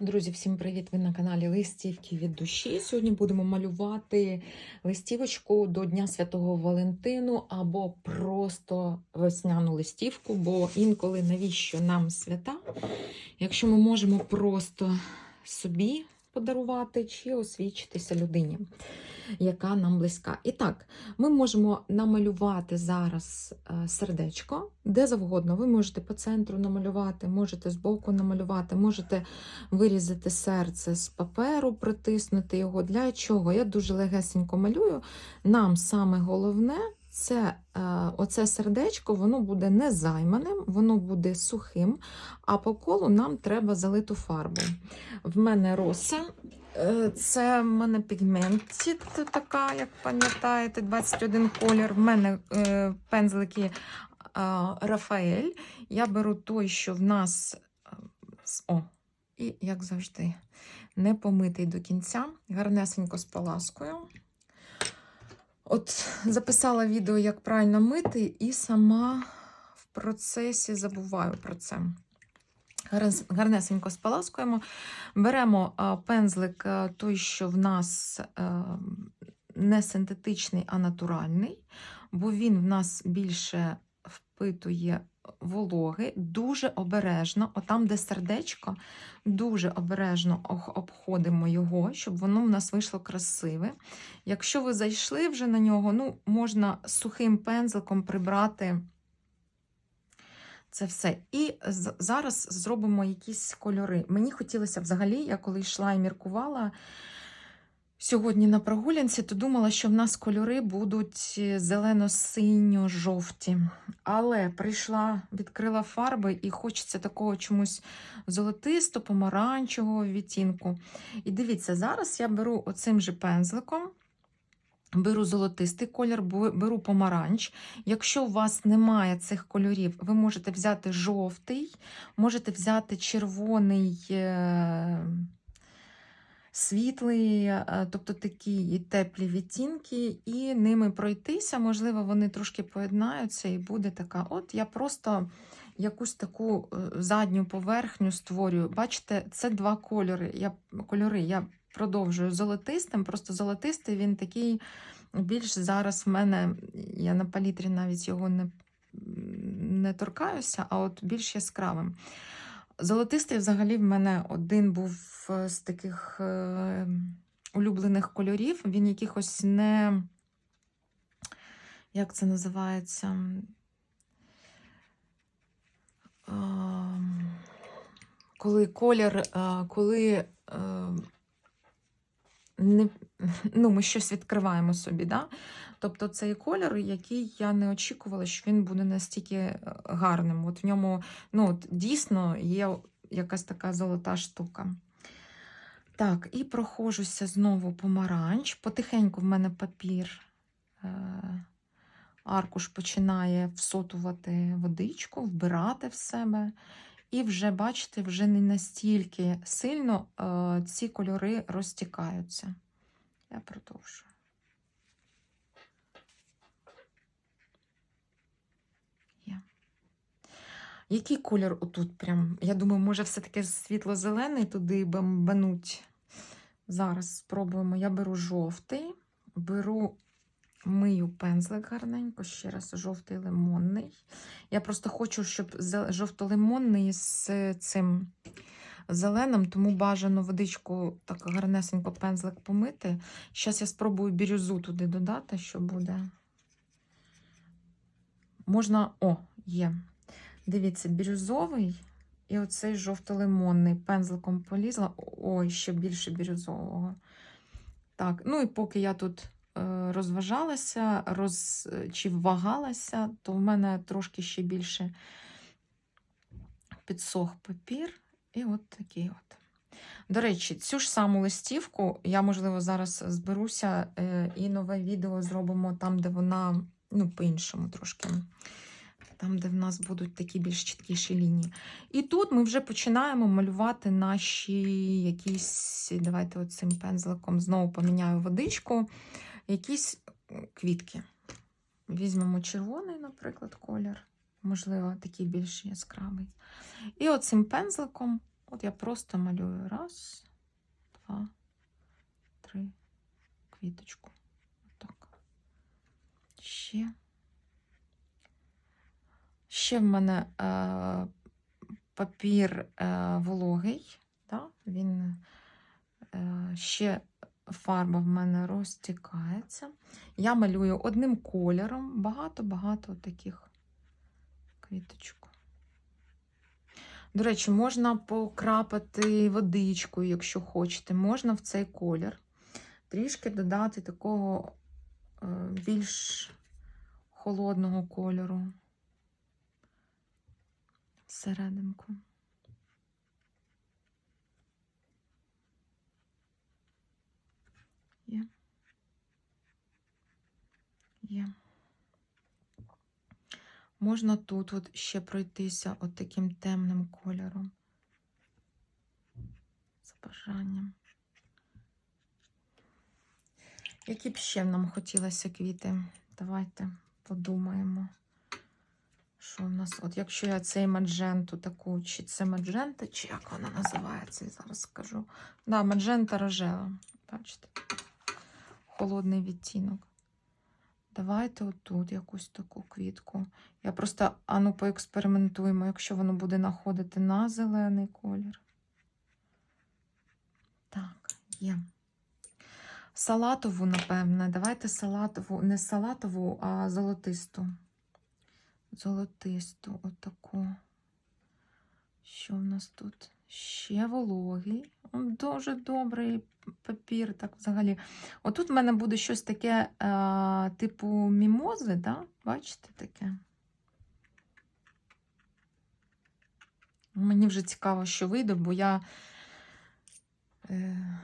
Друзі, всім привіт! Ви на каналі Листівки від душі. Сьогодні будемо малювати листівочку до Дня Святого Валентину або просто весняну листівку, бо інколи навіщо нам свята, якщо ми можемо просто собі подарувати чи освічитися людині, яка нам близька. І так, ми можемо намалювати зараз е, сердечко, де завгодно. Ви можете по центру намалювати, можете збоку намалювати, можете вирізати серце з паперу, притиснути його. Для чого? Я дуже легесенько малюю. Нам саме головне це е, оце сердечко, воно буде не займаним, воно буде сухим, а по колу нам треба залиту фарбу. В мене роса. Е, Це в мене пігментіт така, як пам'ятаєте, 21 колір. В мене е, пензлики е, Рафаель. Я беру той, що в нас. О, і, як завжди, не помитий до кінця, гарнесенько з паласкою. От записала відео, як правильно мити, і сама в процесі забуваю про це. Гарнес- Гарнесенько споласкуємо. Беремо пензлик, той, що в нас не синтетичний, а натуральний, бо він в нас більше впитує вологи. Дуже обережно, отам, де сердечко, дуже обережно обходимо його, щоб воно в нас вийшло красиве. Якщо ви зайшли вже на нього, ну, можна сухим пензликом прибрати це все. І зараз зробимо якісь кольори. Мені хотілося взагалі, я коли йшла і міркувала сьогодні на прогулянці, то думала, що в нас кольори будуть зелено-синьо-жовті. Але прийшла, відкрила фарби і хочеться такого чомусь золотисто-помаранчевого відтінку. І дивіться, зараз я беру оцим же пензликом. Беру золотистий колір, беру помаранч. Якщо у вас немає цих кольорів, ви можете взяти жовтий, можете взяти червоний, е, світлий, е, тобто такі теплі відтінки, і ними пройтися. Можливо, вони трошки поєднаються, і буде така. От я просто якусь таку е, задню поверхню створюю. Бачите, це два кольори. Я, кольори. Я продовжую золотистим, просто золотистий він такий більш зараз в мене, я на палітрі навіть його не, не торкаюся, а от більш яскравим. Золотистий взагалі в мене один був е, з таких е, улюблених кольорів. Він якихось не. Як це називається? Ем, Коли колір, е, коли не, ну, ми щось відкриваємо собі. Да? Тобто цей колір, який я не очікувала, що він буде настільки е, гарним. От в ньому ну, от, дійсно є якась така золота штука. Так, і прохожуся знову помаранч. Потихеньку в мене папір. Е- Аркуш починає всотувати водичку, вбирати в себе. І вже, бачите, вже не настільки сильно е, ці кольори розтікаються. Я продовжую. Який колір отут прям? Я думаю, може, все-таки світло-зелений туди бомбануть. Зараз спробуємо. Я беру жовтий, беру мию пензлик гарненько, ще раз жовтий лимонний. Я просто хочу, щоб жовто-лимонний з цим зеленим, тому бажано водичку так гарнесенько пензлик помити. Зараз я спробую бірюзу туди додати, що буде. Можна, о, є. Дивіться, бірюзовий і оцей жовто-лимонний пензликом полізла. Ой, ще більше бірюзового. Так, ну і поки я тут розважалася, роз... чи вагалася, то в мене трошки ще більше підсох папір. І от такий от. До речі, цю ж саму листівку я, можливо, зараз зберуся е, і нове відео зробимо там, де вона, ну, по-іншому трошки. Там, де в нас будуть такі більш чіткіші лінії. І тут ми вже починаємо малювати наші якісь, давайте оцим пензликом знову поміняю водичку, якісь квітки. Візьмемо червоний, наприклад, колір, можливо, такий більш яскравий. І оцим пензликом От я просто малюю раз, два, три, квіточку. Отак. Ще. Ще в мене е, папір е, вологий. Да? Він е, ще фарба в мене розтікається. Я малюю одним кольором, багато-багато таких квіточок. До речі, можна покрапати водичкою, якщо хочете. Можна в цей колір трішки додати такого е, більш холодного кольору всерединку. Є. Є. Можна тут от ще пройтися от таким темним кольором. За бажанням. Які б ще нам хотілося квіти? Давайте подумаємо. Що в нас? От якщо я цей мадженту таку, чи це маджента, чи як вона називається, я зараз скажу. Да, маджента рожева. Бачите? Холодний відтінок. Давайте отут якусь таку квітку. Я просто ану поекспериментуємо, якщо воно буде находити на зелений колір. Так, є. Салатову, напевне. Давайте салатову, не салатову, а золотисту. Золотисту, отаку. Що в нас тут? Ще вологий. Дуже добрий папір, так взагалі. Отут в мене буде щось таке, е, типу мімози, да? бачите таке? Мені вже цікаво, що вийде, бо я е,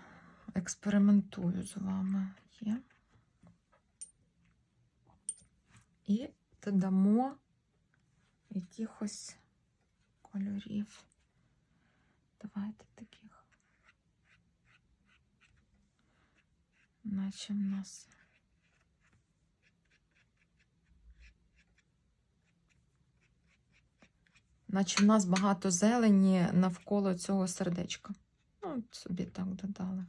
експериментую з вами. Є. І додамо якихось кольорів. Давайте таких. Наче в нас. Наче в нас багато зелені навколо цього сердечка. Ну, собі так додали.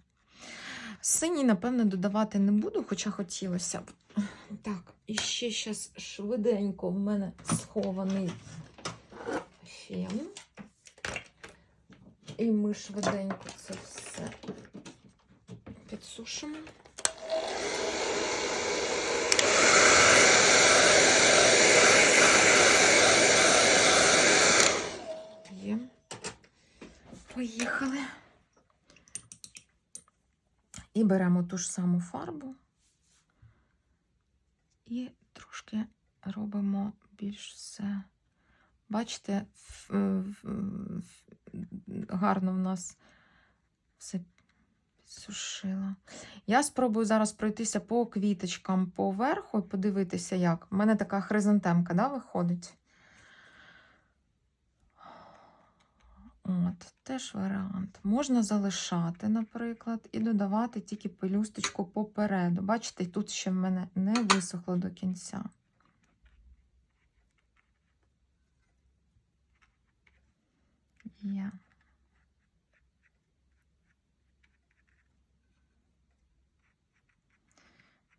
Синій, напевно, додавати не буду, хоча хотілося б. Так, і ще зараз швиденько в мене схований фен. І ми швиденько це все підсушимо. Є. Поїхали. І беремо ту ж саму фарбу і трошки робимо більш все. Бачите, в- гарно в нас все підсушила. Я спробую зараз пройтися по квіточкам по верху і подивитися, як. У мене така хризантемка, да, виходить. От, теж варіант. Можна залишати, наприклад, і додавати тільки пелюсточку попереду. Бачите, тут ще в мене не висохло до кінця. Є.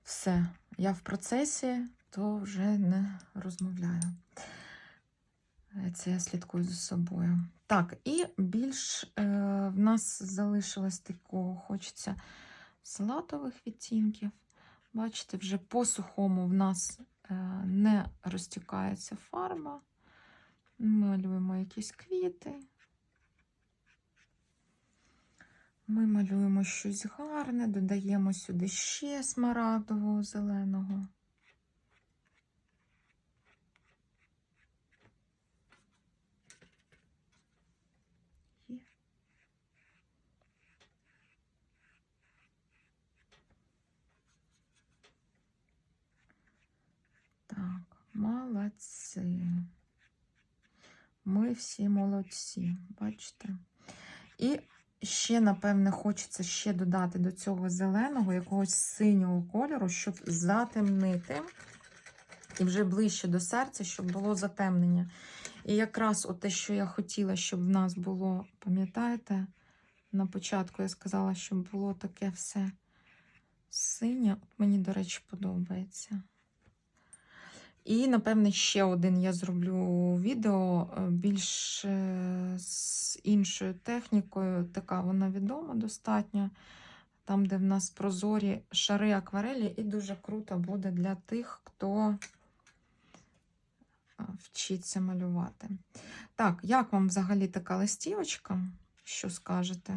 Все, я в процесі, то вже не розмовляю. Це я слідкую за собою. Так, і більш е, в нас залишилось такого, хочеться салатових відтінків. Бачите, вже по сухому в нас е, не розтікається фарба. Малюємо якісь квіти. Ми малюємо щось гарне, додаємо сюди ще смарагдового зеленого. Так, молодці. Ми всі молодці, бачите? І ще, напевне, хочеться ще додати до цього зеленого, якогось синього кольору, щоб затемнити. І вже ближче до серця, щоб було затемнення. І якраз те, що я хотіла, щоб в нас було, пам'ятаєте, на початку я сказала, щоб було таке все синє. От мені, до речі, подобається. І, напевне, ще один я зроблю відео е, більш е, з іншою технікою. Така вона відома достатньо. Там, де в нас прозорі шари акварелі, і дуже круто буде для тих, хто е, вчиться малювати. Так, як вам взагалі така листівочка? Що скажете?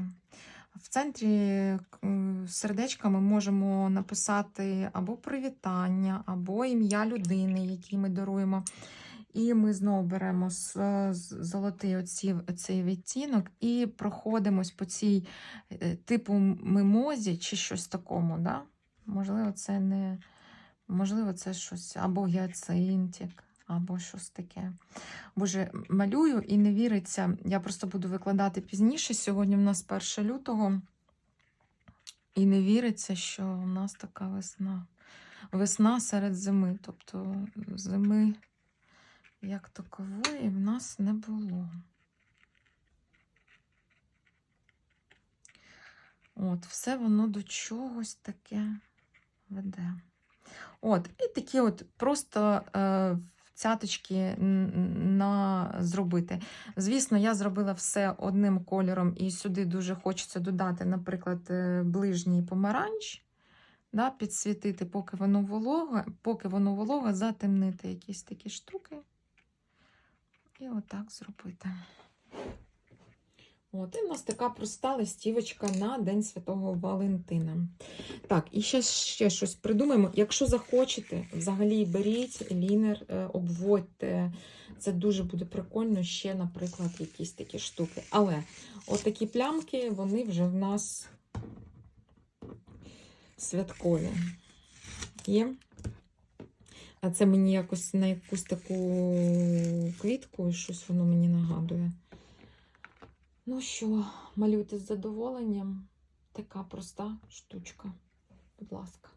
В центрі е, сердечка ми можемо написати або привітання, або ім'я людини, якій ми даруємо. І ми знову беремо золотий оці, цей відтінок і проходимось по цій е, типу мимозі чи щось такому. Да? Можливо, це не можливо, це щось або гіацинтик, або щось таке. Боже, малюю і не віриться. Я просто буду викладати пізніше. Сьогодні в нас 1 лютого. І не віриться, що у нас така весна. Весна серед зими. Тобто зими як такової в нас не було. От, все воно до чогось таке веде. От, і такі от просто е, цяточки на зробити. Звісно, я зробила все одним кольором, і сюди дуже хочеться додати, наприклад, е, ближній помаранч, да, підсвітити, поки воно вологе, поки воно вологе, затемнити якісь такі штуки. І отак зробити. От, і в нас така проста листівочка на День Святого Валентина. Так, і ще, ще щось придумаємо. Якщо захочете, взагалі беріть лінер, е, обводьте. Це дуже буде прикольно, ще, наприклад, якісь такі штуки. Але от плямки, вони вже в нас святкові. Є. А це мені якось на якусь таку квітку, щось воно мені нагадує. Ну що, малюйте з задоволенням. Така проста штучка. Будь ласка.